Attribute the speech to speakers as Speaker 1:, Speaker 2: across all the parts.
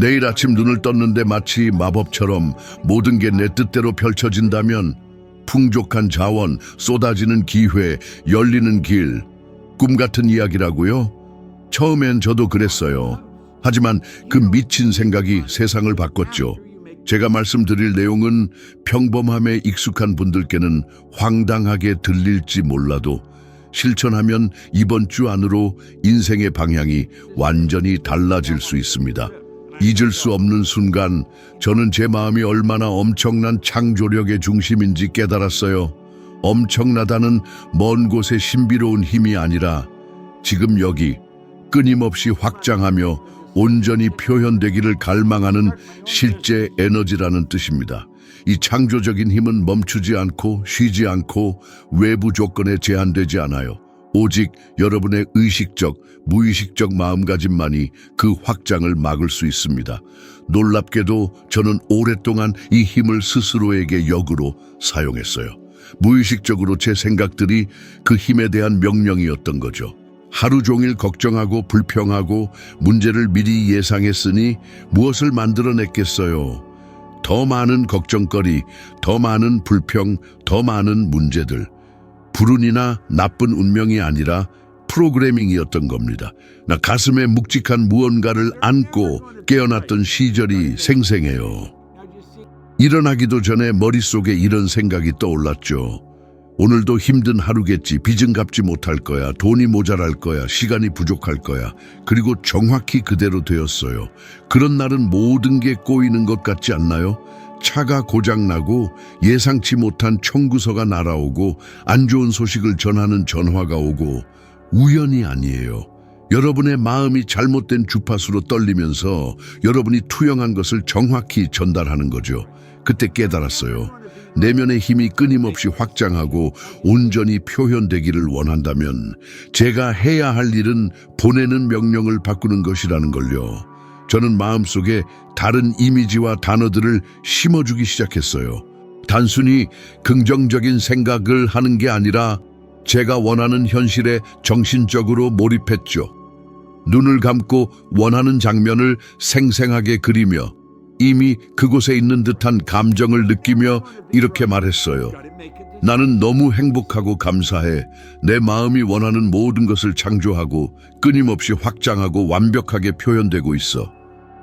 Speaker 1: 내일 아침 눈을 떴는데 마치 마법처럼 모든 게 내 뜻대로 펼쳐진다면 풍족한 자원, 쏟아지는 기회, 열리는 길, 꿈 같은 이야기라고요? 처음엔 저도 그랬어요. 하지만 그 미친 생각이 세상을 바꿨죠. 제가 말씀드릴 내용은 평범함에 익숙한 분들께는 황당하게 들릴지 몰라도 실천하면 이번 주 안으로 인생의 방향이 완전히 달라질 수 있습니다. 잊을 수 없는 순간 저는 제 마음이 얼마나 엄청난 창조력의 중심인지 깨달았어요. 엄청나다는 먼 곳의 신비로운 힘이 아니라 지금 여기 끊임없이 확장하며 온전히 표현되기를 갈망하는 실제 에너지라는 뜻입니다. 이 창조적인 힘은 멈추지 않고 쉬지 않고 외부 조건에 제한되지 않아요. 오직 여러분의 의식적, 무의식적 마음가짐만이 그 확장을 막을 수 있습니다. 놀랍게도 저는 오랫동안 이 힘을 스스로에게 역으로 사용했어요. 무의식적으로 제 생각들이 그 힘에 대한 명령이었던 거죠. 하루 종일 걱정하고 불평하고 문제를 미리 예상했으니 무엇을 만들어냈겠어요. 더 많은 걱정거리, 더 많은 불평, 더 많은 문제들. 불운이나 나쁜 운명이 아니라 프로그래밍이었던 겁니다. 나 가슴에 묵직한 무언가를 안고 깨어났던 시절이 생생해요. 일어나기도 전에 머릿속에 이런 생각이 떠올랐죠. 오늘도 힘든 하루겠지. 빚은 갚지 못할 거야. 돈이 모자랄 거야. 시간이 부족할 거야. 그리고 정확히 그대로 되었어요. 그런 날은 모든 게 꼬이는 것 같지 않나요? 차가 고장나고 예상치 못한 청구서가 날아오고 안 좋은 소식을 전하는 전화가 오고 우연이 아니에요. 여러분의 마음이 잘못된 주파수로 떨리면서 여러분이 투영한 것을 정확히 전달하는 거죠. 그때 깨달았어요. 내면의 힘이 끊임없이 확장하고 온전히 표현되기를 원한다면 제가 해야 할 일은 보내는 명령을 바꾸는 것이라는 걸요. 저는 마음속에 다른 이미지와 단어들을 심어주기 시작했어요. 단순히 긍정적인 생각을 하는 게 아니라 제가 원하는 현실에 정신적으로 몰입했죠. 눈을 감고 원하는 장면을 생생하게 그리며 이미 그곳에 있는 듯한 감정을 느끼며 이렇게 말했어요. 나는 너무 행복하고 감사해. 내 마음이 원하는 모든 것을 창조하고 끊임없이 확장하고 완벽하게 표현되고 있어.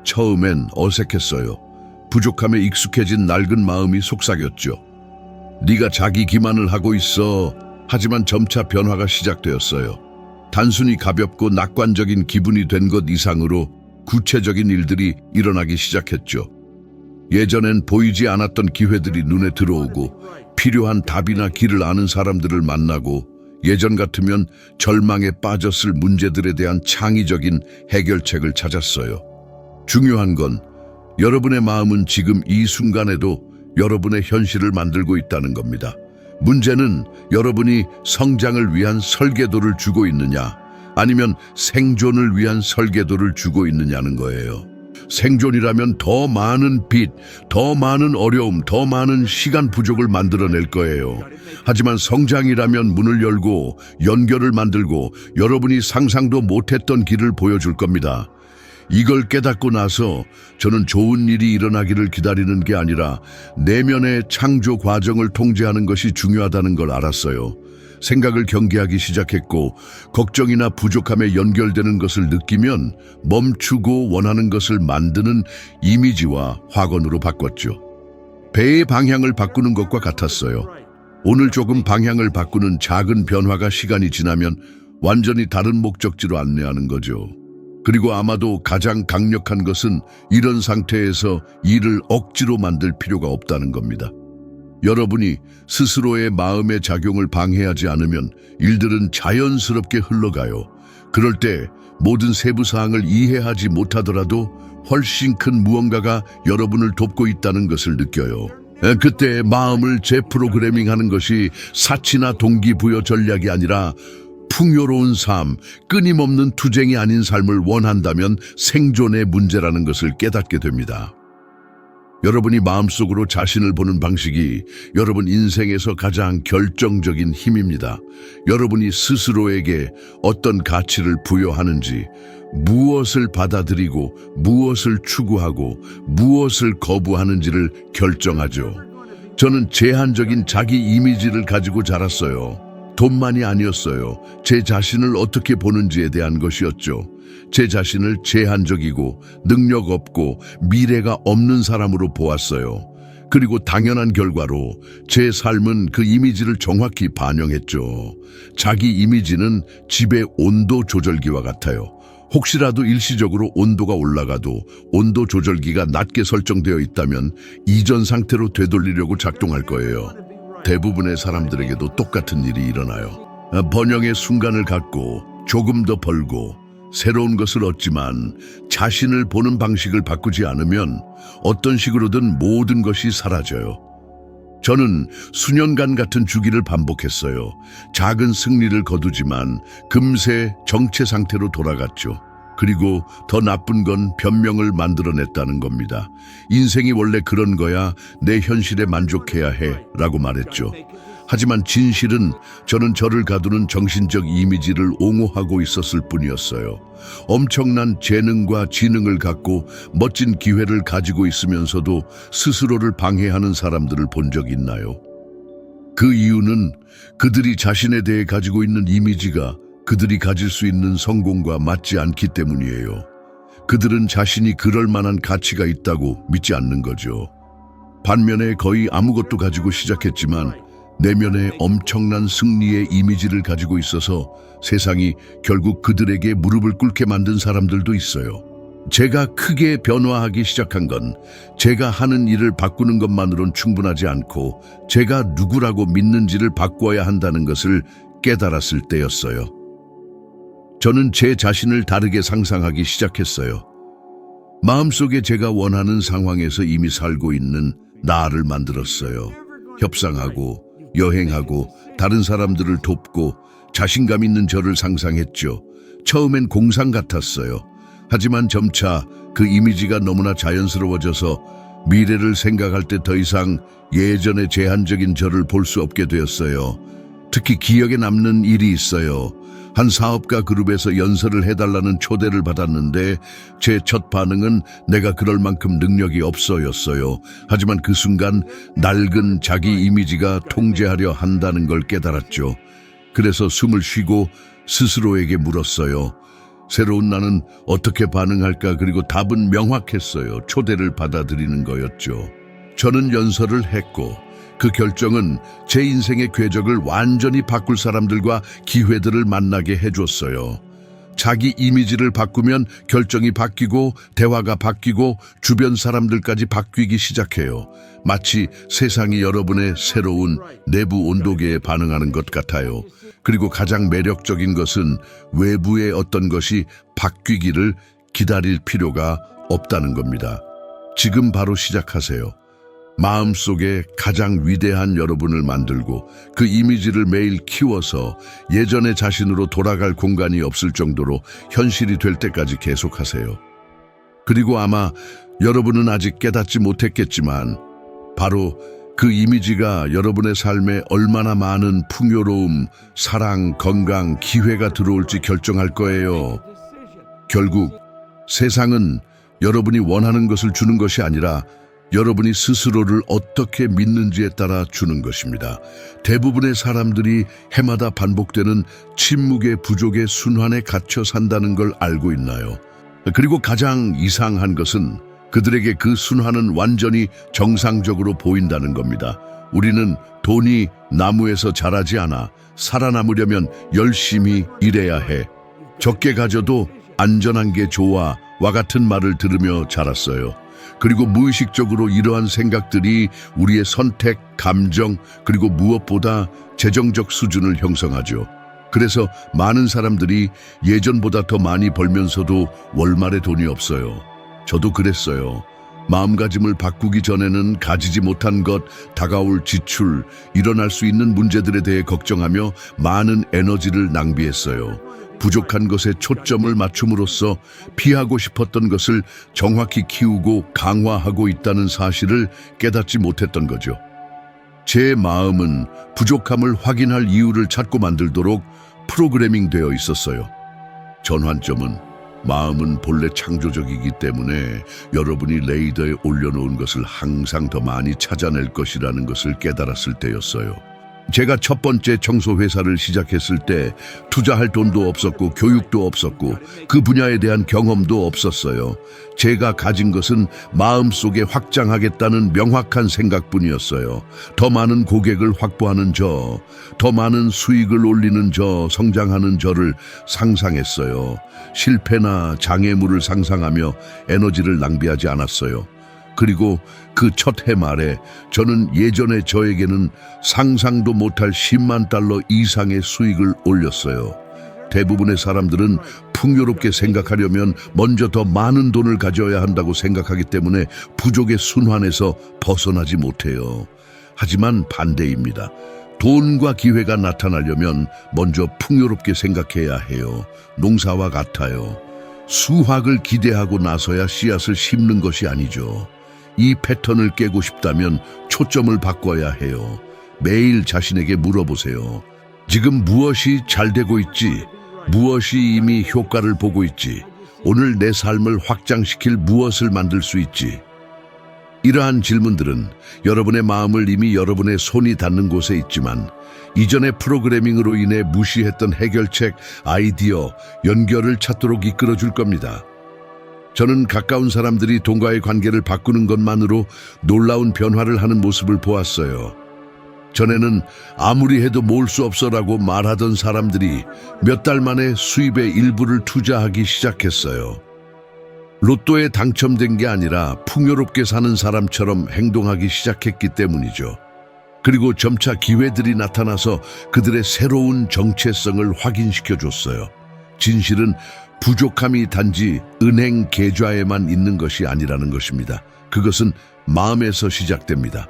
Speaker 1: 처음엔 어색했어요. 부족함에 익숙해진 낡은 마음이 속삭였죠. 네가 자기 기만을 하고 있어. 하지만 점차 변화가 시작되었어요. 단순히 가볍고 낙관적인 기분이 된 것 이상으로 구체적인 일들이 일어나기 시작했죠. 예전엔 보이지 않았던 기회들이 눈에 들어오고 필요한 답이나 길을 아는 사람들을 만나고 예전 같으면 절망에 빠졌을 문제들에 대한 창의적인 해결책을 찾았어요. 중요한 건 여러분의 마음은 지금 이 순간에도 여러분의 현실을 만들고 있다는 겁니다. 문제는 여러분이 성장을 위한 설계도를 주고 있느냐, 아니면 생존을 위한 설계도를 주고 있느냐는 거예요. 생존이라면 더 많은 빚, 더 많은 어려움, 더 많은 시간 부족을 만들어낼 거예요. 하지만 성장이라면 문을 열고 연결을 만들고 여러분이 상상도 못했던 길을 보여줄 겁니다. 이걸 깨닫고 나서 저는 좋은 일이 일어나기를 기다리는 게 아니라 내면의 창조 과정을 통제하는 것이 중요하다는 걸 알았어요. 생각을 경계하기 시작했고 걱정이나 부족함에 연결되는 것을 느끼면 멈추고 원하는 것을 만드는 이미지와 확언으로 바꿨죠. 배의 방향을 바꾸는 것과 같았어요. 오늘 조금 방향을 바꾸는 작은 변화가 시간이 지나면 완전히 다른 목적지로 안내하는 거죠. 그리고 아마도 가장 강력한 것은 이런 상태에서 일을 억지로 만들 필요가 없다는 겁니다. 여러분이 스스로의 마음의 작용을 방해하지 않으면 일들은 자연스럽게 흘러가요. 그럴 때 모든 세부 사항을 이해하지 못하더라도 훨씬 큰 무언가가 여러분을 돕고 있다는 것을 느껴요. 에, 그때 마음을 재프로그래밍 하는 것이 사치나 동기부여 전략이 아니라 풍요로운 삶, 끊임없는 투쟁이 아닌 삶을 원한다면 생존의 문제라는 것을 깨닫게 됩니다. 여러분이 마음속으로 자신을 보는 방식이 여러분 인생에서 가장 결정적인 힘입니다. 여러분이 스스로에게 어떤 가치를 부여하는지, 무엇을 받아들이고 무엇을 추구하고 무엇을 거부하는지를 결정하죠. 저는 제한적인 자기 이미지를 가지고 자랐어요. 돈만이 아니었어요. 제 자신을 어떻게 보는지에 대한 것이었죠. 제 자신을 제한적이고 능력 없고 미래가 없는 사람으로 보았어요. 그리고 당연한 결과로 제 삶은 그 이미지를 정확히 반영했죠. 자기 이미지는 집의 온도 조절기와 같아요. 혹시라도 일시적으로 온도가 올라가도 온도 조절기가 낮게 설정되어 있다면 이전 상태로 되돌리려고 작동할 거예요. 대부분의 사람들에게도 똑같은 일이 일어나요. 아, 번영의 순간을 갖고 조금 더 벌고 새로운 것을 얻지만 자신을 보는 방식을 바꾸지 않으면 어떤 식으로든 모든 것이 사라져요. 저는 수년간 같은 주기를 반복했어요. 작은 승리를 거두지만 금세 정체 상태로 돌아갔죠. 그리고 더 나쁜 건 변명을 만들어냈다는 겁니다. 인생이 원래 그런 거야. 내 현실에 만족해야 해. 라고 말했죠. 하지만 진실은 저는 저를 가두는 정신적 이미지를 옹호하고 있었을 뿐이었어요. 엄청난 재능과 지능을 갖고 멋진 기회를 가지고 있으면서도 스스로를 방해하는 사람들을 본 적 있나요? 그 이유는 그들이 자신에 대해 가지고 있는 이미지가 그들이 가질 수 있는 성공과 맞지 않기 때문이에요. 그들은 자신이 그럴 만한 가치가 있다고 믿지 않는 거죠. 반면에 거의 아무것도 가지고 시작했지만 내면에 엄청난 승리의 이미지를 가지고 있어서 세상이 결국 그들에게 무릎을 꿇게 만든 사람들도 있어요. 제가 크게 변화하기 시작한 건 제가 하는 일을 바꾸는 것만으론 충분하지 않고 제가 누구라고 믿는지를 바꿔야 한다는 것을 깨달았을 때였어요. 저는 제 자신을 다르게 상상하기 시작했어요. 마음속에 제가 원하는 상황에서 이미 살고 있는 나를 만들었어요. 협상하고 여행하고 다른 사람들을 돕고 자신감 있는 저를 상상했죠. 처음엔 공상 같았어요. 하지만 점차 그 이미지가 너무나 자연스러워져서 미래를 생각할 때 더 이상 예전의 제한적인 저를 볼 수 없게 되었어요. 특히 기억에 남는 일이 있어요. 한 사업가 그룹에서 연설을 해달라는 초대를 받았는데 제 첫 반응은 내가 그럴 만큼 능력이 없어였어요. 하지만 그 순간 낡은 자기 이미지가 통제하려 한다는 걸 깨달았죠. 그래서 숨을 쉬고 스스로에게 물었어요. 새로운 나는 어떻게 반응할까 그리고 답은 명확했어요. 초대를 받아들이는 거였죠. 저는 연설을 했고 그 결정은 제 인생의 궤적을 완전히 바꿀 사람들과 기회들을 만나게 해줬어요. 자기 이미지를 바꾸면 결정이 바뀌고 대화가 바뀌고 주변 사람들까지 바뀌기 시작해요. 마치 세상이 여러분의 새로운 내부 온도계에 반응하는 것 같아요. 그리고 가장 매력적인 것은 외부의 어떤 것이 바뀌기를 기다릴 필요가 없다는 겁니다. 지금 바로 시작하세요. 마음속에 가장 위대한 여러분을 만들고 그 이미지를 매일 키워서 예전의 자신으로 돌아갈 공간이 없을 정도로 현실이 될 때까지 계속하세요. 그리고 아마 여러분은 아직 깨닫지 못했겠지만 바로 그 이미지가 여러분의 삶에 얼마나 많은 풍요로움, 사랑, 건강, 기회가 들어올지 결정할 거예요. 결국 세상은 여러분이 원하는 것을 주는 것이 아니라 여러분이 스스로를 어떻게 믿는지에 따라 주는 것입니다. 대부분의 사람들이 해마다 반복되는 침묵의 부족의 순환에 갇혀 산다는 걸 알고 있나요? 그리고 가장 이상한 것은 그들에게 그 순환은 완전히 정상적으로 보인다는 겁니다. 우리는 돈이 나무에서 자라지 않아 살아남으려면 열심히 일해야 해. 적게 가져도 안전한 게 좋아. 와 같은 말을 들으며 자랐어요. 그리고 무의식적으로 이러한 생각들이 우리의 선택, 감정, 그리고 무엇보다 재정적 수준을 형성하죠. 그래서 많은 사람들이 예전보다 더 많이 벌면서도 월말에 돈이 없어요. 저도 그랬어요. 마음가짐을 바꾸기 전에는 가지지 못한 것, 다가올 지출, 일어날 수 있는 문제들에 대해 걱정하며 많은 에너지를 낭비했어요. 부족한 것에 초점을 맞춤으로써 피하고 싶었던 것을 정확히 키우고 강화하고 있다는 사실을 깨닫지 못했던 거죠. 제 마음은 부족함을 확인할 이유를 찾고 만들도록 프로그래밍 되어 있었어요. 전환점은 마음은 본래 창조적이기 때문에 여러분이 레이더에 올려놓은 것을 항상 더 많이 찾아낼 것이라는 것을 깨달았을 때였어요. 제가 첫 번째 청소 회사를 시작했을 때 투자할 돈도 없었고 교육도 없었고 그 분야에 대한 경험도 없었어요. 제가 가진 것은 마음속에 확장하겠다는 명확한 생각뿐이었어요. 더 많은 고객을 확보하는 저, 더 많은 수익을 올리는 저, 성장하는 저를 상상했어요. 실패나 장애물을 상상하며 에너지를 낭비하지 않았어요. 그리고 그 첫 해 말에 저는 예전에 저에게는 상상도 못할 10만 달러 이상의 수익을 올렸어요. 대부분의 사람들은 풍요롭게 생각하려면 먼저 더 많은 돈을 가져야 한다고 생각하기 때문에 부족의 순환에서 벗어나지 못해요. 하지만 반대입니다. 돈과 기회가 나타나려면 먼저 풍요롭게 생각해야 해요. 농사와 같아요. 수확을 기대하고 나서야 씨앗을 심는 것이 아니죠. 이 패턴을 깨고 싶다면 초점을 바꿔야 해요. 매일 자신에게 물어보세요. 지금 무엇이 잘 되고 있지? 무엇이 이미 효과를 보고 있지? 오늘 내 삶을 확장시킬 무엇을 만들 수 있지? 이러한 질문들은 여러분의 마음을 이미 여러분의 손이 닿는 곳에 있지만 이전의 프로그래밍으로 인해 무시했던 해결책, 아이디어, 연결을 찾도록 이끌어 줄 겁니다. 저는 가까운 사람들이 돈과의 관계를 바꾸는 것만으로 놀라운 변화를 하는 모습을 보았어요. 전에는 아무리 해도 모을 수 없어라고 말하던 사람들이 몇 달 만에 수입의 일부를 투자하기 시작했어요. 로또에 당첨된 게 아니라 풍요롭게 사는 사람처럼 행동하기 시작했기 때문이죠. 그리고 점차 기회들이 나타나서 그들의 새로운 정체성을 확인시켜 줬어요. 진실은 부족함이 단지 은행 계좌에만 있는 것이 아니라는 것입니다. 그것은 마음에서 시작됩니다.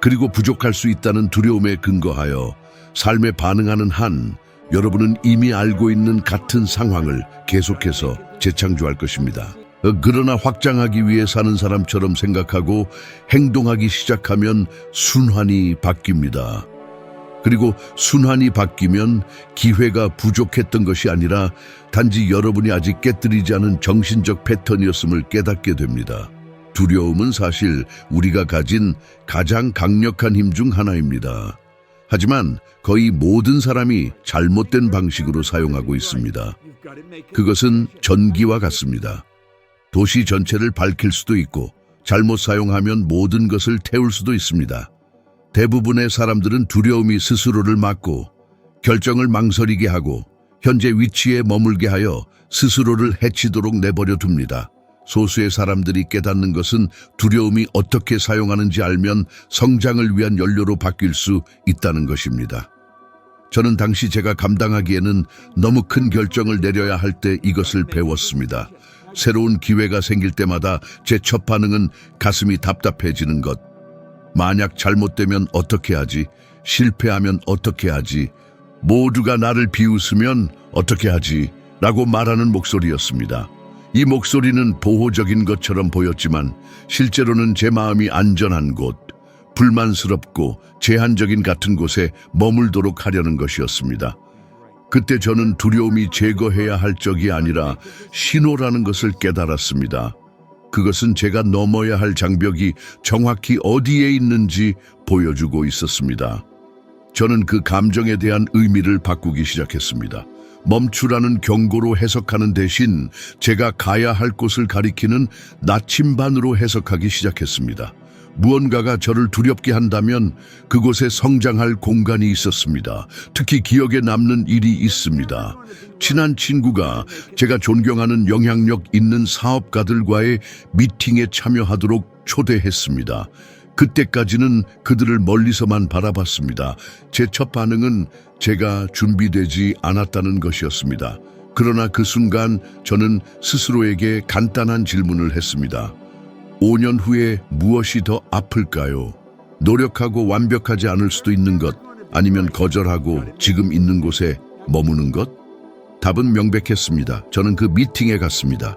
Speaker 1: 그리고 부족할 수 있다는 두려움에 근거하여 삶에 반응하는 한 여러분은 이미 알고 있는 같은 상황을 계속해서 재창조할 것입니다. 어, 그러나 확장하기 위해 사는 사람처럼 생각하고 행동하기 시작하면 순환이 바뀝니다. 그리고 순환이 바뀌면 기회가 부족했던 것이 아니라 단지 여러분이 아직 깨뜨리지 않은 정신적 패턴이었음을 깨닫게 됩니다. 두려움은 사실 우리가 가진 가장 강력한 힘 중 하나입니다. 하지만 거의 모든 사람이 잘못된 방식으로 사용하고 있습니다. 그것은 전기와 같습니다. 도시 전체를 밝힐 수도 있고 잘못 사용하면 모든 것을 태울 수도 있습니다. 대부분의 사람들은 두려움이 스스로를 막고 결정을 망설이게 하고 현재 위치에 머물게 하여 스스로를 해치도록 내버려 둡니다. 소수의 사람들이 깨닫는 것은 두려움이 어떻게 사용하는지 알면 성장을 위한 연료로 바뀔 수 있다는 것입니다. 저는 당시 제가 감당하기에는 너무 큰 결정을 내려야 할 때 이것을 배웠습니다. 새로운 기회가 생길 때마다 제 첫 반응은 가슴이 답답해지는 것. 만약 잘못되면 어떻게 하지? 실패하면 어떻게 하지? 모두가 나를 비웃으면 어떻게 하지? 라고 말하는 목소리였습니다. 이 목소리는 보호적인 것처럼 보였지만 실제로는 제 마음이 안전한 곳, 불만스럽고 제한적인 같은 곳에 머물도록 하려는 것이었습니다. 그때 저는 두려움이 제거해야 할 적이 아니라 신호라는 것을 깨달았습니다. 그것은 제가 넘어야 할 장벽이 정확히 어디에 있는지 보여주고 있었습니다. 저는 그 감정에 대한 의미를 바꾸기 시작했습니다. 멈추라는 경고로 해석하는 대신 제가 가야 할 곳을 가리키는 나침반으로 해석하기 시작했습니다. 무언가가 저를 두렵게 한다면 그곳에 성장할 공간이 있었습니다. 특히 기억에 남는 일이 있습니다. 친한 친구가 제가 존경하는 영향력 있는 사업가들과의 미팅에 참여하도록 초대했습니다. 그때까지는 그들을 멀리서만 바라봤습니다. 제 첫 반응은 제가 준비되지 않았다는 것이었습니다. 그러나 그 순간 저는 스스로에게 간단한 질문을 했습니다. 5년 후에 무엇이 더 아플까요? 노력하고 완벽하지 않을 수도 있는 것, 아니면 거절하고 지금 있는 곳에 머무는 것? 답은 명백했습니다. 저는 그 미팅에 갔습니다.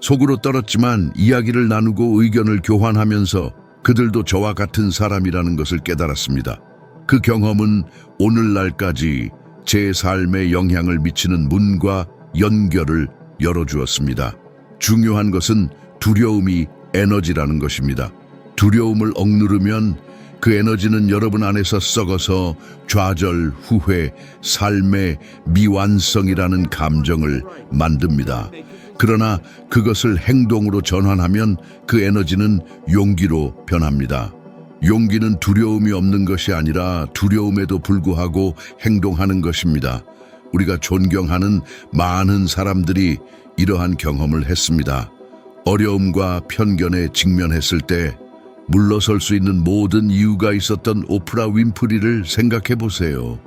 Speaker 1: 속으로 떨었지만 이야기를 나누고 의견을 교환하면서 그들도 저와 같은 사람이라는 것을 깨달았습니다. 그 경험은 오늘날까지 제 삶에 영향을 미치는 문과 연결을 열어주었습니다. 중요한 것은 두려움이 에너지라는 것입니다. 두려움을 억누르면 그 에너지는 여러분 안에서 썩어서 좌절, 후회, 삶의 미완성이라는 감정을 만듭니다. 그러나 그것을 행동으로 전환하면 그 에너지는 용기로 변합니다. 용기는 두려움이 없는 것이 아니라 두려움에도 불구하고 행동하는 것입니다. 우리가 존경하는 많은 사람들이 이러한 경험을 했습니다. 어려움과 편견에 직면했을 때 물러설 수 있는 모든 이유가 있었던 오프라 윈프리를 생각해 보세요.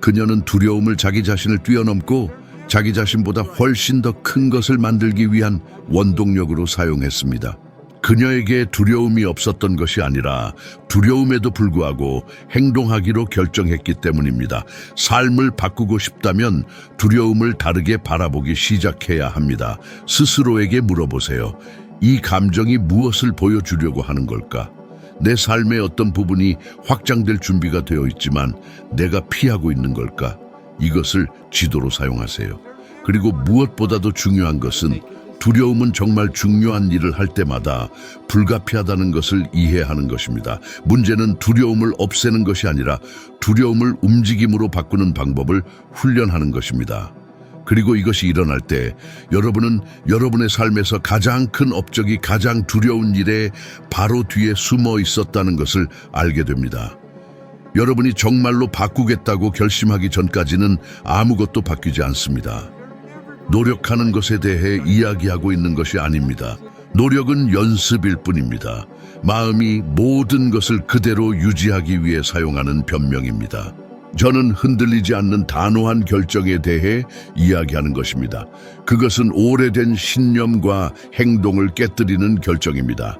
Speaker 1: 그녀는 두려움을 자기 자신을 뛰어넘고 자기 자신보다 훨씬 더 큰 것을 만들기 위한 원동력으로 사용했습니다. 그녀에게 두려움이 없었던 것이 아니라 두려움에도 불구하고 행동하기로 결정했기 때문입니다. 삶을 바꾸고 싶다면 두려움을 다르게 바라보기 시작해야 합니다. 스스로에게 물어보세요. 이 감정이 무엇을 보여주려고 하는 걸까? 내 삶의 어떤 부분이 확장될 준비가 되어 있지만 내가 피하고 있는 걸까? 이것을 지도로 사용하세요. 그리고 무엇보다도 중요한 것은 두려움은 정말 중요한 일을 할 때마다 불가피하다는 것을 이해하는 것입니다. 문제는 두려움을 없애는 것이 아니라 두려움을 움직임으로 바꾸는 방법을 훈련하는 것입니다. 그리고 이것이 일어날 때 여러분은 여러분의 삶에서 가장 큰 업적이 가장 두려운 일에 바로 뒤에 숨어 있었다는 것을 알게 됩니다. 여러분이 정말로 바꾸겠다고 결심하기 전까지는 아무것도 바뀌지 않습니다. 노력하는 것에 대해 이야기하고 있는 것이 아닙니다. 노력은 연습일 뿐입니다. 마음이 모든 것을 그대로 유지하기 위해 사용하는 변명입니다. 저는 흔들리지 않는 단호한 결정에 대해 이야기하는 것입니다. 그것은 오래된 신념과 행동을 깨뜨리는 결정입니다.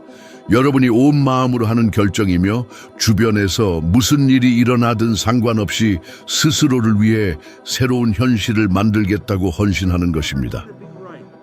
Speaker 1: 여러분이 온 마음으로 하는 결정이며 주변에서 무슨 일이 일어나든 상관없이 스스로를 위해 새로운 현실을 만들겠다고 헌신하는 것입니다.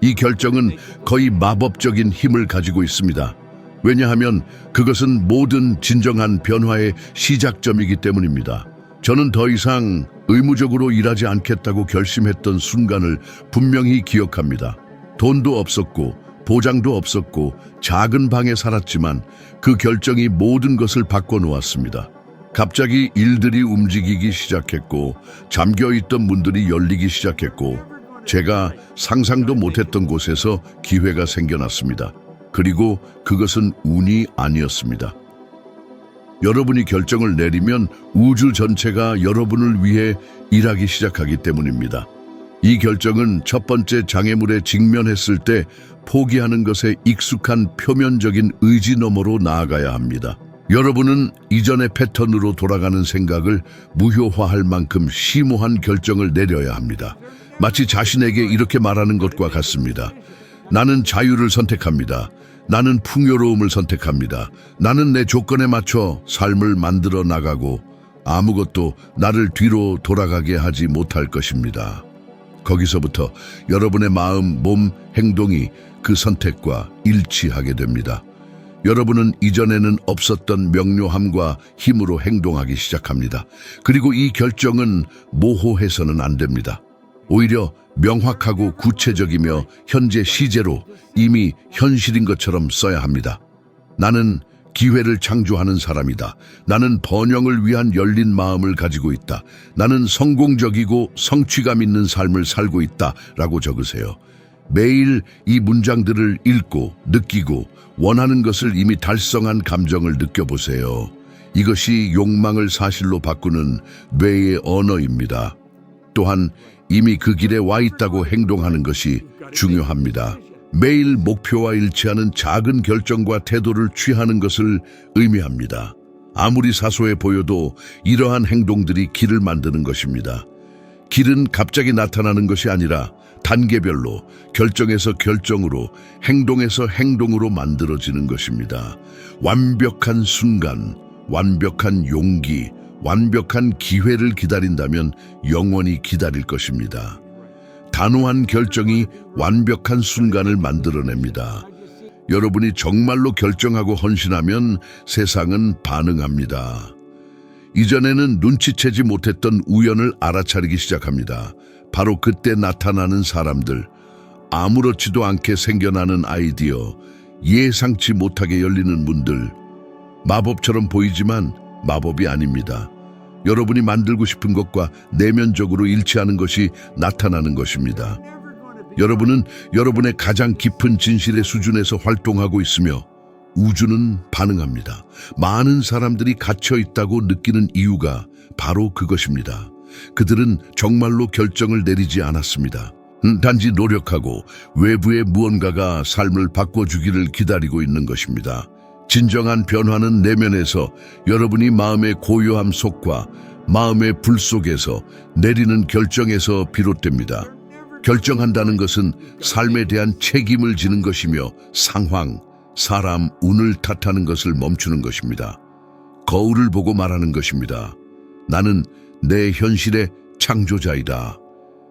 Speaker 1: 이 결정은 거의 마법적인 힘을 가지고 있습니다. 왜냐하면 그것은 모든 진정한 변화의 시작점이기 때문입니다. 저는 더 이상 의무적으로 일하지 않겠다고 결심했던 순간을 분명히 기억합니다. 돈도 없었고 보장도 없었고 작은 방에 살았지만 그 결정이 모든 것을 바꿔놓았습니다. 갑자기 일들이 움직이기 시작했고 잠겨있던 문들이 열리기 시작했고 제가 상상도 못했던 곳에서 기회가 생겨났습니다. 그리고 그것은 운이 아니었습니다. 여러분이 결정을 내리면 우주 전체가 여러분을 위해 일하기 시작하기 때문입니다. 이 결정은 첫 번째 장애물에 직면했을 때 포기하는 것에 익숙한 표면적인 의지 너머로 나아가야 합니다. 여러분은 이전의 패턴으로 돌아가는 생각을 무효화할 만큼 심오한 결정을 내려야 합니다. 마치 자신에게 이렇게 말하는 것과 같습니다. 나는 자유를 선택합니다. 나는 풍요로움을 선택합니다. 나는 내 조건에 맞춰 삶을 만들어 나가고 아무것도 나를 뒤로 돌아가게 하지 못할 것입니다. 거기서부터 여러분의 마음, 몸, 행동이 그 선택과 일치하게 됩니다. 여러분은 이전에는 없었던 명료함과 힘으로 행동하기 시작합니다. 그리고 이 결정은 모호해서는 안 됩니다. 오히려 명확하고 구체적이며 현재 시제로 이미 현실인 것처럼 써야 합니다. 나는 기회를 창조하는 사람이다. 나는 번영을 위한 열린 마음을 가지고 있다. 나는 성공적이고 성취감 있는 삶을 살고 있다. 라고 적으세요. 매일 이 문장들을 읽고 느끼고 원하는 것을 이미 달성한 감정을 느껴보세요. 이것이 욕망을 사실로 바꾸는 뇌의 언어입니다. 또한 이미 그 길에 와 있다고 행동하는 것이 중요합니다. 매일 목표와 일치하는 작은 결정과 태도를 취하는 것을 의미합니다. 아무리 사소해 보여도 이러한 행동들이 길을 만드는 것입니다. 길은 갑자기 나타나는 것이 아니라 단계별로 결정에서 결정으로 행동에서 행동으로 만들어지는 것입니다. 완벽한 순간, 완벽한 용기, 완벽한 기회를 기다린다면 영원히 기다릴 것입니다. 단호한 결정이 완벽한 순간을 만들어냅니다. 여러분이 정말로 결정하고 헌신하면 세상은 반응합니다. 이전에는 눈치채지 못했던 우연을 알아차리기 시작합니다. 바로 그때 나타나는 사람들. 아무렇지도 않게 생겨나는 아이디어, 예상치 못하게 열리는 문들. 마법처럼 보이지만 마법이 아닙니다. 여러분이 만들고 싶은 것과 내면적으로 일치하는 것이 나타나는 것입니다. 여러분은 여러분의 가장 깊은 진실의 수준에서 활동하고 있으며 우주는 반응합니다. 많은 사람들이 갇혀 있다고 느끼는 이유가 바로 그것입니다. 그들은 정말로 결정을 내리지 않았습니다. 음, 단지 노력하고 외부의 무언가가 삶을 바꿔주기를 기다리고 있는 것입니다. 진정한 변화는 내면에서 여러분이 마음의 고요함 속과 마음의 불 속에서 내리는 결정에서 비롯됩니다. 결정한다는 것은 삶에 대한 책임을 지는 것이며 상황, 사람, 운을 탓하는 것을 멈추는 것입니다. 거울을 보고 말하는 것입니다. 나는 내 현실의 창조자이다.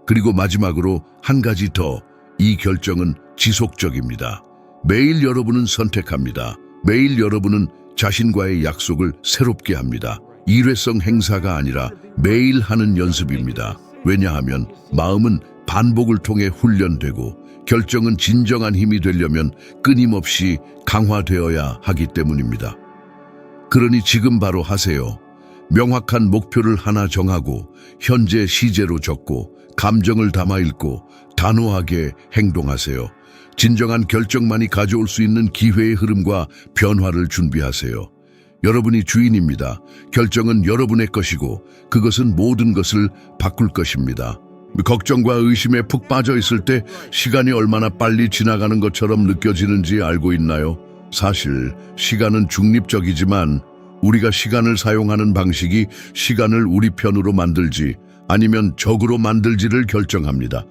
Speaker 1: 그리고 마지막으로 한 가지 더, 이 결정은 지속적입니다. 매일 여러분은 선택합니다. 매일 여러분은 자신과의 약속을 새롭게 합니다. 일회성 행사가 아니라 매일 하는 연습입니다. 왜냐하면 마음은 반복을 통해 훈련되고 결정은 진정한 힘이 되려면 끊임없이 강화되어야 하기 때문입니다. 그러니 지금 바로 하세요. 명확한 목표를 하나 정하고 현재 시제로 적고 감정을 담아 읽고 단호하게 행동하세요. 진정한 결정만이 가져올 수 있는 기회의 흐름과 변화를 준비하세요. 여러분이 주인입니다. 결정은 여러분의 것이고 그것은 모든 것을 바꿀 것입니다. 걱정과 의심에 푹 빠져 있을 때 시간이 얼마나 빨리 지나가는 것처럼 느껴지는지 알고 있나요? 사실 시간은 중립적이지만 우리가 시간을 사용하는 방식이 시간을 우리 편으로 만들지 아니면 적으로 만들지를 결정합니다.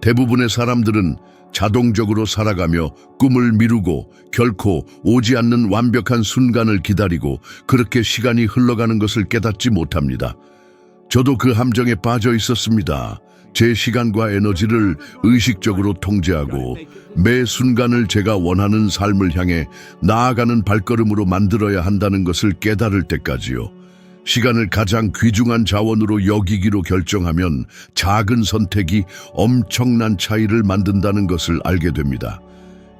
Speaker 1: 대부분의 사람들은 자동적으로 살아가며 꿈을 미루고 결코 오지 않는 완벽한 순간을 기다리고 그렇게 시간이 흘러가는 것을 깨닫지 못합니다. 저도 그 함정에 빠져 있었습니다. 제 시간과 에너지를 의식적으로 통제하고 매 순간을 제가 원하는 삶을 향해 나아가는 발걸음으로 만들어야 한다는 것을 깨달을 때까지요. 시간을 가장 귀중한 자원으로 여기기로 결정하면 작은 선택이 엄청난 차이를 만든다는 것을 알게 됩니다.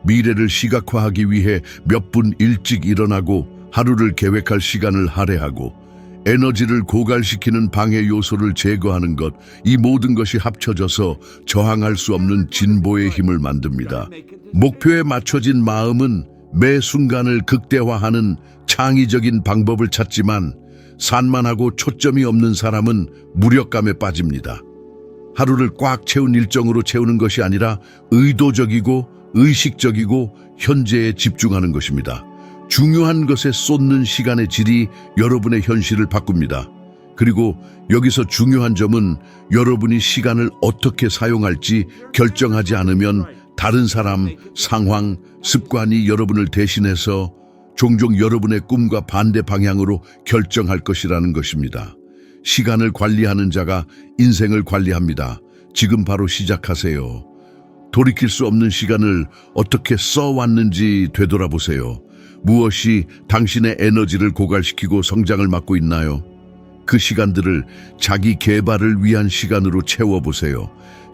Speaker 1: 미래를 시각화하기 위해 몇 분 일찍 일어나고 하루를 계획할 시간을 할애하고 에너지를 고갈시키는 방해 요소를 제거하는 것, 이 모든 것이 합쳐져서 저항할 수 없는 진보의 힘을 만듭니다. 목표에 맞춰진 마음은 매 순간을 극대화하는 창의적인 방법을 찾지만 산만하고 초점이 없는 사람은 무력감에 빠집니다. 하루를 꽉 채운 일정으로 채우는 것이 아니라 의도적이고 의식적이고 현재에 집중하는 것입니다. 중요한 것에 쏟는 시간의 질이 여러분의 현실을 바꿉니다. 그리고 여기서 중요한 점은 여러분이 시간을 어떻게 사용할지 결정하지 않으면 다른 사람, 상황, 습관이 여러분을 대신해서 종종 여러분의 꿈과 반대 방향으로 결정할 것이라는 것입니다. 시간을 관리하는 자가 인생을 관리합니다. 지금 바로 시작하세요. 돌이킬 수 없는 시간을 어떻게 써왔는지 되돌아보세요. 무엇이 당신의 에너지를 고갈시키고 성장을 막고 있나요? 그 시간들을 자기 개발을 위한 시간으로 채워보세요.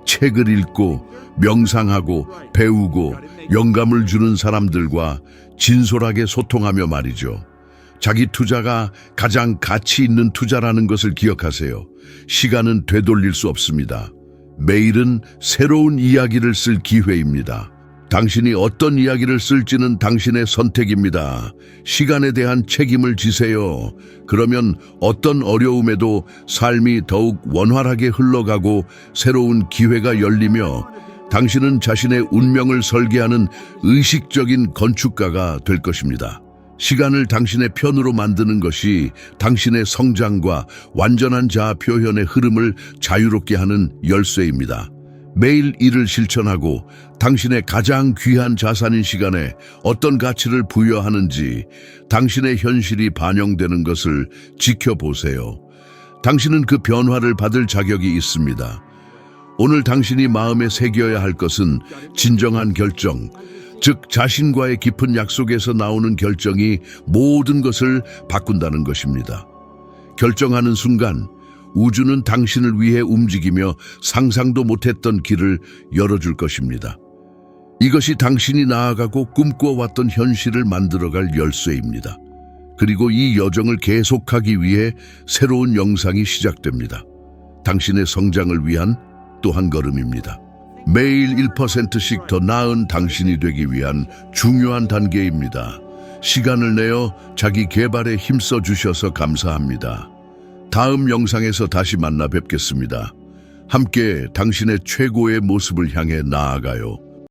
Speaker 1: 책을 읽고 명상하고 배우고 영감을 주는 사람들과 진솔하게 소통하며 말이죠. 자기 투자가 가장 가치 있는 투자라는 것을 기억하세요. 시간은 되돌릴 수 없습니다. 매일은 새로운 이야기를 쓸 기회입니다. 당신이 어떤 이야기를 쓸지는 당신의 선택입니다. 시간에 대한 책임을 지세요. 그러면 어떤 어려움에도 삶이 더욱 원활하게 흘러가고 새로운 기회가 열리며 당신은 자신의 운명을 설계하는 의식적인 건축가가 될 것입니다. 시간을 당신의 편으로 만드는 것이 당신의 성장과 완전한 자아 표현의 흐름을 자유롭게 하는 열쇠입니다. 매일 이를 실천하고 당신의 가장 귀한 자산인 시간에 어떤 가치를 부여하는지 당신의 현실이 반영되는 것을 지켜보세요. 당신은 그 변화를 받을 자격이 있습니다. 오늘 당신이 마음에 새겨야 할 것은 진정한 결정, 즉 자신과의 깊은 약속에서 나오는 결정이 모든 것을 바꾼다는 것입니다. 결정하는 순간 우주는 당신을 위해 움직이며 상상도 못했던 길을 열어줄 것입니다. 이것이 당신이 나아가고 꿈꿔왔던 현실을 만들어갈 열쇠입니다. 그리고 이 여정을 계속하기 위해 새로운 영상이 시작됩니다. 당신의 성장을 위한 또 한 걸음입니다. 매일 1%씩 더 나은 당신이 되기 위한 중요한 단계입니다. 시간을 내어 자기 개발에 힘써 주셔서 감사합니다. 다음 영상에서 다시 만나 뵙겠습니다. 함께 당신의 최고의 모습을 향해 나아가요.